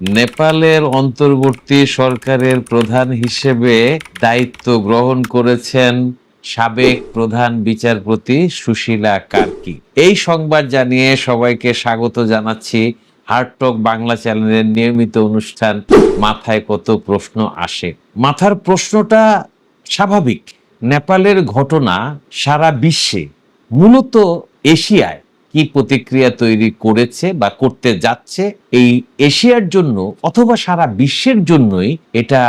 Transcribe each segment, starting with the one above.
নেপালের অন্তর্বর্তী সরকারের প্রধান হিসেবে দায়িত্ব গ্রহণ করেছেন সাবেক প্রধান বিচারপতি সুশীলা কার্কি। এই সংবাদ জানিয়ে সবাইকে স্বাগত জানাচ্ছি। হার্টক বাংলা চ্যানেলের নিয়মিত অনুষ্ঠান, মাথায় কত প্রশ্ন আসে। মাথার প্রশ্নটা স্বাভাবিক। নেপালের ঘটনা সারা বিশ্বে, মূলত এশিয়ায় কি প্রতিক্রিয়া তৈরি করেছে বা করতে যাচ্ছে এই এশিয়ার জন্য অথবা সারা বিশ্বের জন্যই এটা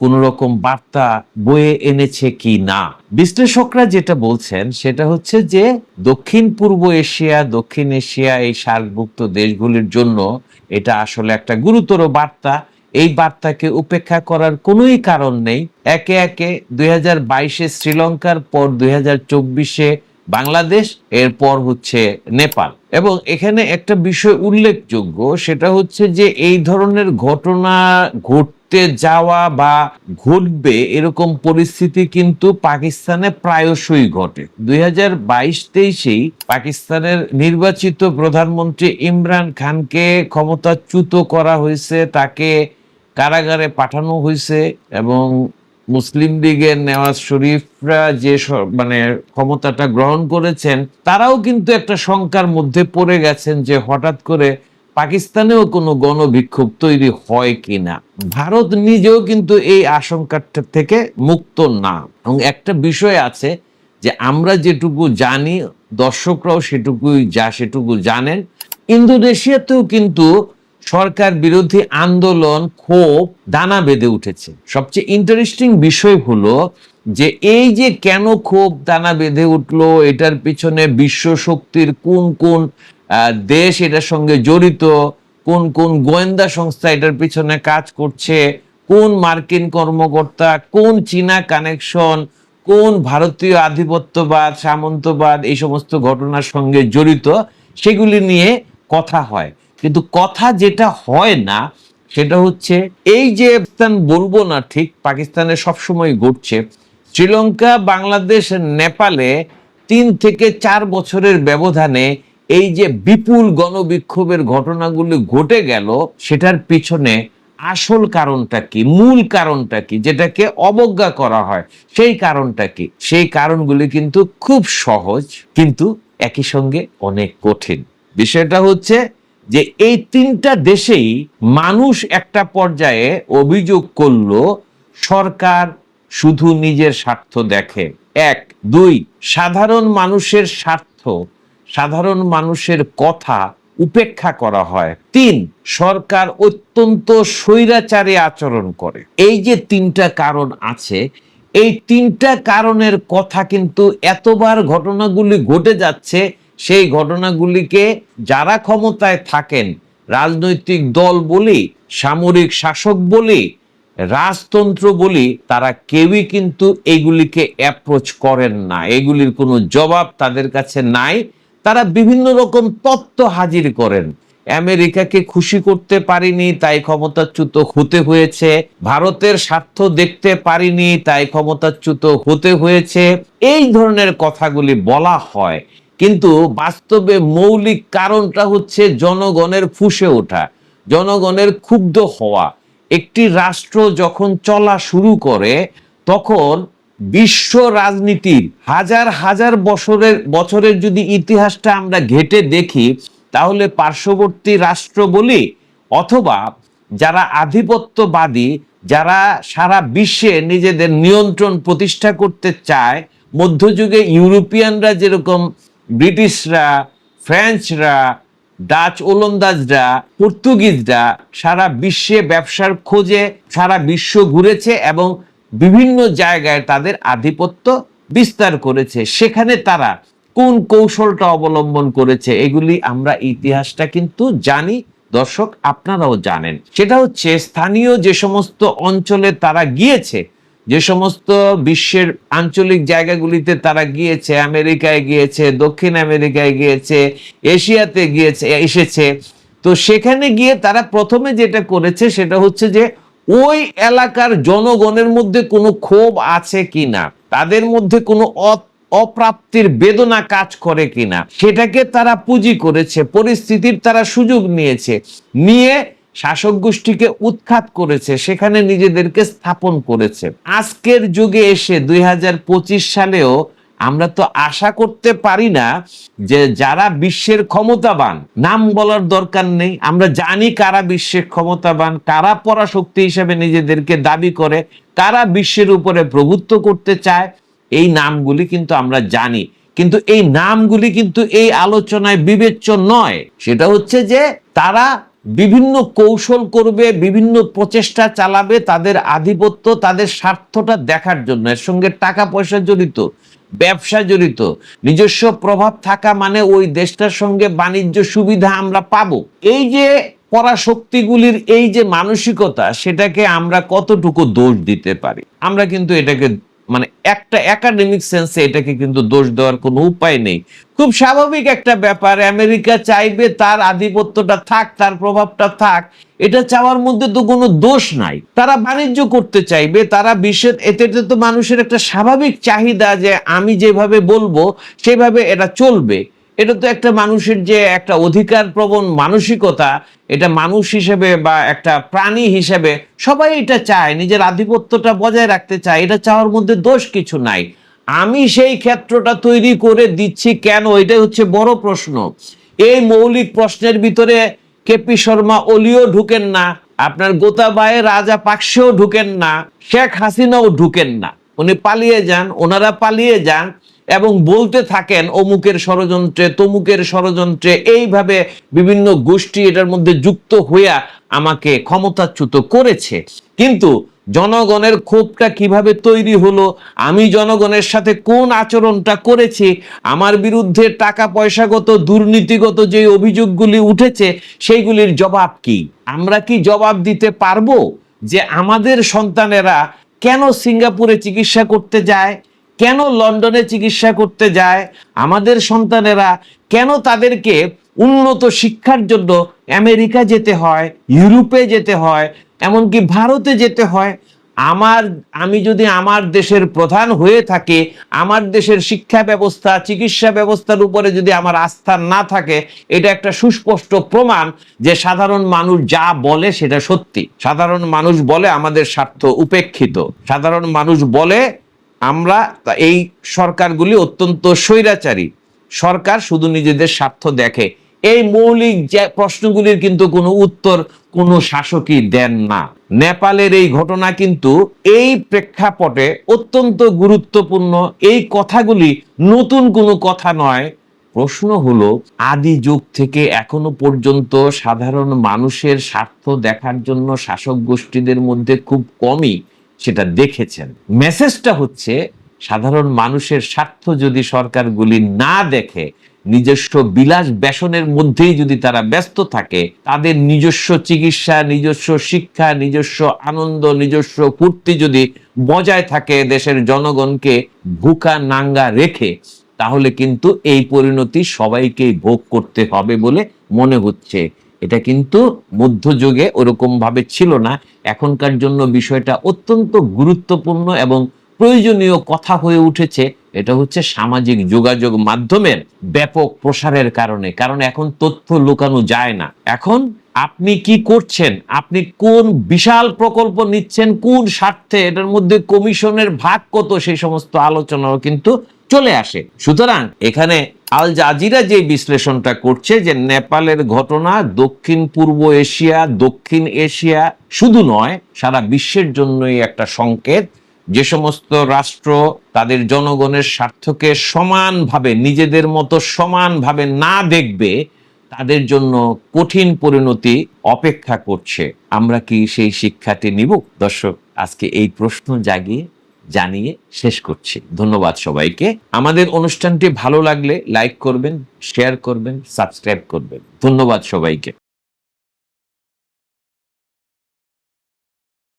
কোন রকম বার্তা বয়ে এনেছে কি না? বিশ্লেষকরা যেটা বলছেন সেটা হচ্ছে যে দক্ষিণ পূর্ব এশিয়া, দক্ষিণ এশিয়া এই সার্কভুক্ত দেশগুলির জন্য এটা আসলে একটা গুরুতর বার্তা। এই বার্তাকে উপেক্ষা করার কোনোই কারণ নেই। একে একে দুই হাজার বাইশে শ্রীলঙ্কার পর দুই হাজার চব্বিশে বাংলাদেশ, এরপর হচ্ছে নেপাল। এবং এখানে একটা বিষয় উল্লেখযোগ্য, সেটা হচ্ছে যে এই ধরনের ঘটনা ঘটতে যাওয়া বা ঘটবে এরকম পরিস্থিতি কিন্তু পাকিস্তানে প্রায়শই ঘটে। দুই হাজার বাইশ তেইশেই পাকিস্তানের নির্বাচিত প্রধানমন্ত্রী ইমরান খানকে ক্ষমতাচ্যুত করা হয়েছে, তাকে কারাগারে পাঠানো হয়েছে এবং মুসলিম লীগের নেওয়াজ শরীফরা যে মানে ক্ষমতাটা গ্রহণ করেছেন, তারাও কিন্তু একটা শঙ্কার মধ্যে পড়ে গেছেন যে হঠাৎ করে পাকিস্তানেও কোনো গণবিক্ষোভ তৈরি হয় কিনা। ভারত নিজেও কিন্তু এই আশঙ্কাটা থেকে মুক্ত না। এবং একটা বিষয় আছে যে আমরা যেটুকু জানি, দর্শকরাও সেটুকুই যা সেটুকু জানেন, ইন্দোনেশিয়াতেও কিন্তু সরকার বিরোধী আন্দোলন ক্ষোভ দানা বেঁধে উঠেছে। সবচেয়ে ইন্টারেস্টিং বিষয় হলো যে এই যে কেন ক্ষোভ দানা বেঁধে উঠল, এটার পিছনে বিশ্ব শক্তির কোন কোন দেশ এটার সঙ্গে জড়িত, কোন কোন গোয়েন্দা সংস্থা এটার পিছনে কাজ করছে, কোন মার্কিন কর্মকর্তা, কোন চীনা কানেকশন, কোন ভারতীয় আধিপত্যবাদ, সামন্তবাদ এই সমস্ত ঘটনার সঙ্গে জড়িত, সেগুলি নিয়ে কথা হয়। কিন্তু কথা যেটা হয় না, সেটা হচ্ছে এই যে বলব না ঠিক, পাকিস্তানে সবসময় ঘটছে। শ্রীলঙ্কা, বাংলাদেশ, নেপালে তিন থেকে চার বছরের ব্যবধানে এই যে বিপুল গণবিক্ষোভের ঘটনাগুলি ঘটে গেল, সেটার পিছনে আসল কারণটা কি, মূল কারণটা কি, যেটাকে অবজ্ঞা করা হয়, সেই কারণটা কি? সেই কারণগুলি কিন্তু খুব সহজ, কিন্তু একই সঙ্গে অনেক কঠিন। বিষয়টা হচ্ছে যে এই তিনটা দেশেই মানুষ একটা পর্যায়ে অভিযোগ করল, সরকার শুধু নিজের স্বার্থ দেখে। এক, দুই, সাধারণ মানুষের স্বার্থ, সাধারণ মানুষের কথা উপেক্ষা করা হয়। তিন, সরকার অত্যন্ত স্বৈরাচারী আচরণ করে। এই যে তিনটা কারণ আছে, এই তিনটা কারণের কথা কিন্তু এতবার ঘটনাগুলি ঘটে যাচ্ছে সেই ঘটনাগুলিকে যারা ক্ষমতায় থাকেন, রাজনৈতিক দল বলি, সামরিক শাসক বলি, রাজতন্ত্র বলি, তারা কেউই কিন্তু এগুলিকে অ্যাপ্রোচ করেন না। এগুলির কোনো জবাব তাদের কাছে নাই। তারা বিভিন্ন রকম তত্ত্ব হাজির করেন। আমেরিকাকে খুশি করতে পারিনি, তাই ক্ষমতাচ্যুত হতে হয়েছে। ভারতের স্বার্থ দেখতে পারিনি, তাই ক্ষমতাচ্যুত হতে হয়েছে। এই ধরনের কথাগুলি বলা হয়। কিন্তু বাস্তবে মৌলিক কারণটা হচ্ছে জনগণের ফুসে ওঠা, জনগণের ক্ষুব্ধ হওয়া। একটি রাষ্ট্র যখন চলা শুরু করে, তখন বিশ্ব রাজনীতির হাজার হাজার বছরের বছরের যদি ইতিহাসটা আমরা ঘেটে দেখি, তাহলে পার্শ্ববর্তী রাষ্ট্র বলি, অথবা যারা আধিপত্যবাদী, যারা সারা বিশ্বে নিজেদের নিয়ন্ত্রণ প্রতিষ্ঠা করতে চায়, মধ্যযুগে ইউরোপিয়ানরা যেরকম ব্রিটিশরা, ফ্রেঞ্চরা, ডাচ ওলন্দাজরা, পর্তুগিজরা সারা বিশ্বে ব্যবসার খোঁজে, সারা বিশ্ব ঘুরেছে এবং বিভিন্ন জায়গায় তাদের আধিপত্য বিস্তার করেছে। সেখানে তারা কোন কৌশলটা অবলম্বন করেছে, এগুলি আমরা ইতিহাসটা কিন্তু জানি। দর্শক, আপনারাও জানেন। সেটা হচ্ছে, স্থানীয় যে সমস্ত অঞ্চলে তারা গিয়েছে যে সমস্ত বিশ্বের আঞ্চলিক জায়গাগুলিতে তারা গিয়েছে, আমেরিকায় গিয়েছে, দক্ষিণ আমেরিকায় গিয়েছে, এশিয়াতে গিয়েছে, এসেছে, তো সেখানে গিয়ে তারা প্রথমে যেটা করেছে সেটা হচ্ছে যে ওই এলাকার জনগণের মধ্যে কোনো ক্ষোভ আছে কিনা, তাদের মধ্যে কোনো অপ্রাপ্তির বেদনা কাজ করে কিনা, সেটাকে তারা পুঁজি করেছে, পরিস্থিতির তারা সুযোগ নিয়েছে, নিয়ে শাসক গোষ্ঠীকে উৎখাত করেছে, সেখানে নিজেদেরকে স্থাপন করেছে। আজকের যুগে এসে দুই সালেও আমরা তো আশা করতে পারি না যে যারা বিশ্বের ক্ষমতাবান, নাম বলার দরকার নেই, আমরা জানি কারা বিশ্বের ক্ষমতাবান, কারা পরাশক্তি হিসেবে নিজেদেরকে দাবি করে, কারা বিশ্বের উপরে প্রভুত্ব করতে চায়, এই নামগুলি কিন্তু আমরা জানি। কিন্তু এই নামগুলি কিন্তু এই আলোচনায় বিবেচ্য নয়। সেটা হচ্ছে যে তারা বিভিন্ন কৌশল করবে, বিভিন্ন প্রচেষ্টা চালাবে তাদের আধিপত্য, তাদের স্বার্থটা দেখার জন্য। এর সঙ্গে টাকা পয়সা জড়িত, ব্যবসা জড়িত। নিজস্ব প্রভাব থাকা মানে ওই দেশটার সঙ্গে বাণিজ্য সুবিধা আমরা পাবো। এই যে পরাশক্তিগুলির এই যে মানসিকতা, সেটাকে আমরা কতটুকু দোষ দিতে পারি? আমরা কিন্তু এটাকে মানে একটা একাডেমিক সেন্সে এটাকে কিন্তু দোষ দেওয়ার কোনো উপায় নেই। খুব স্বাভাবিক একটা ব্যাপার, আমেরিকা চাইবে তার আধিপত্যটা থাক, তার প্রভাবটা থাক, এটা চাওয়ার মধ্যে তো কোনো দোষ নাই। তারা বাণিজ্য করতে চাইবে, তারা বিশ্বের এতে তো মানুষের একটা স্বাভাবিক চাহিদা যে আমি যেভাবে বলব, সেভাবে এটা চলবে। এটা তো একটা মানুষের যে একটা অধিকার প্রবণ মানসিকতা, এটা মানুষ হিসেবে বা একটা প্রাণী হিসেবে সবাই এটা চায়, নিজের আধিপত্যটা বজায় রাখতে চায়, এটা চাওয়ার মধ্যে দোষ কিছু নাই। আমি সেই ক্ষেত্রটা তৈরি করে দিচ্ছি কেন? এটাই হচ্ছে বড় প্রশ্ন। এই মৌলিক প্রশ্নের ভিতরে কেপি শর্মা অলিও ঢুকেন না, আপনার গোতাবায়ে রাজা পাকসেও ঢুকেন না, শেখ হাসিনাও ঢুকেন না। উনি পালিয়ে যান, ওনারা পালিয়ে যান এবং বলতে থাকেন, অমুকের ষড়যন্ত্রে, তমুকের ষড়যন্ত্রে, এইভাবে বিভিন্ন গোষ্ঠী এটার মধ্যে যুক্ত হইয়া আমাকে ক্ষমতাচ্যুত করেছে। কিন্তু জনগণের ক্ষোভটা কীভাবে তৈরি হলো, আমি জনগণের সাথে কোন আচরণটা করেছি, আমার বিরুদ্ধে টাকা পয়সাগত দুর্নীতিগত যে অভিযোগগুলি উঠেছে, সেইগুলির জবাব কি? আমরা কি জবাব দিতে পারব যে আমাদের সন্তানেরা কেন সিঙ্গাপুরে চিকিৎসা করতে যায়? কেন লন্ডনে চিকিৎসা করতে যায়? আমাদের সন্তানেরা কেন তাদেরকে উন্নত শিক্ষার জন্য আমেরিকা যেতে হয়, ইউরোপে যেতে হয়, এমনকি ভারতে যেতে হয়? আমার, আমি যদি আমার দেশের প্রধান হয়ে থাকে, আমার দেশের শিক্ষা ব্যবস্থা, চিকিৎসা ব্যবস্থার উপরে যদি আমার আস্থা না থাকে, এটা একটা সুস্পষ্ট প্রমাণ যে সাধারণ মানুষ যা বলে সেটা সত্যি। সাধারণ মানুষ বলে আমাদের স্বার্থ উপেক্ষিত। সাধারণ মানুষ বলে আমরা এই সরকারগুলি অত্যন্ত স্বৈরাচারী। সরকার শুধু নিজেদের স্বার্থ দেখে। এই মৌলিক যে প্রশ্নগুলির কিন্তু কোনো উত্তর কোনো শাসকই দেন না। নেপালের এই ঘটনা কিন্তু এই প্রেক্ষাপটে অত্যন্ত গুরুত্বপূর্ণ। এই কথাগুলি নতুন কোনো কথা নয়। প্রশ্ন হলো, আদি যুগ থেকে এখনও পর্যন্ত সাধারণ মানুষের স্বার্থ দেখার জন্য শাসক গোষ্ঠীদের মধ্যে খুব কমই সেটা দেখেছেন। মেসেজটা হচ্ছে, সাধারণ মানুষের স্বার্থ যদি সরকারগুলি না দেখে, নিজস্ব বিলাস ব্যসনের মধ্যেই যদি তারা ব্যস্ত থাকে, তাদের নিজস্ব চিকিৎসা, নিজস্ব শিক্ষা, নিজস্ব আনন্দ, নিজস্ব ফুর্তি যদি বজায় থাকে দেশের জনগণকে ভুকা নাঙ্গা রেখে, তাহলে কিন্তু এই পরিণতি সবাইকেই ভোগ করতে হবে বলে মনে হচ্ছে। এটা কিন্তু মধ্যযুগে ওরকম ভাবে ছিল না। এখনকার জন্য বিষয়টা অত্যন্ত গুরুত্বপূর্ণ এবং প্রয়োজনীয় কথা হয়ে উঠেছে। এটা হচ্ছে সামাজিক যোগাযোগ মাধ্যমের ব্যাপক প্রসারের কারণে। কারণ এখন তথ্য লুকানো যায় না। এখন আপনি কি করছেন? আপনি কোন বিশাল প্রকল্প নিচ্ছেন? কোন স্বার্থে? এটার মধ্যে কমিশনের ভাগ কত? সেই সমস্ত আলোচনাও কিন্তু চলে আসে। সুতরাং এখানে আল জাজিরা যে বিশ্লেষণটা করছে যে নেপালের ঘটনা দক্ষিণ পূর্ব এশিয়া, দক্ষিণ এশিয়া শুধু নয়, সারা বিশ্বের জন্যই একটা সংকেত। যে সমস্ত রাষ্ট্র তাদের জনগণের স্বার্থকে সমানভাবে, নিজেদের মতো সমানভাবে না দেখবে, তাদের জন্য কঠিন পরিণতি অপেক্ষা করছে। আমরা কি সেই শিক্ষাটি নিব? দর্শক, আজকে এই প্রশ্ন জাগিয়ে জানিয়ে শেষ করছি। ধন্যবাদ সবাইকে। আমাদের অনুষ্ঠানটি ভালো লাগলে লাইক করবেন শেয়ার করবেন সাবস্ক্রাইব করবেন। ধন্যবাদ সবাইকে।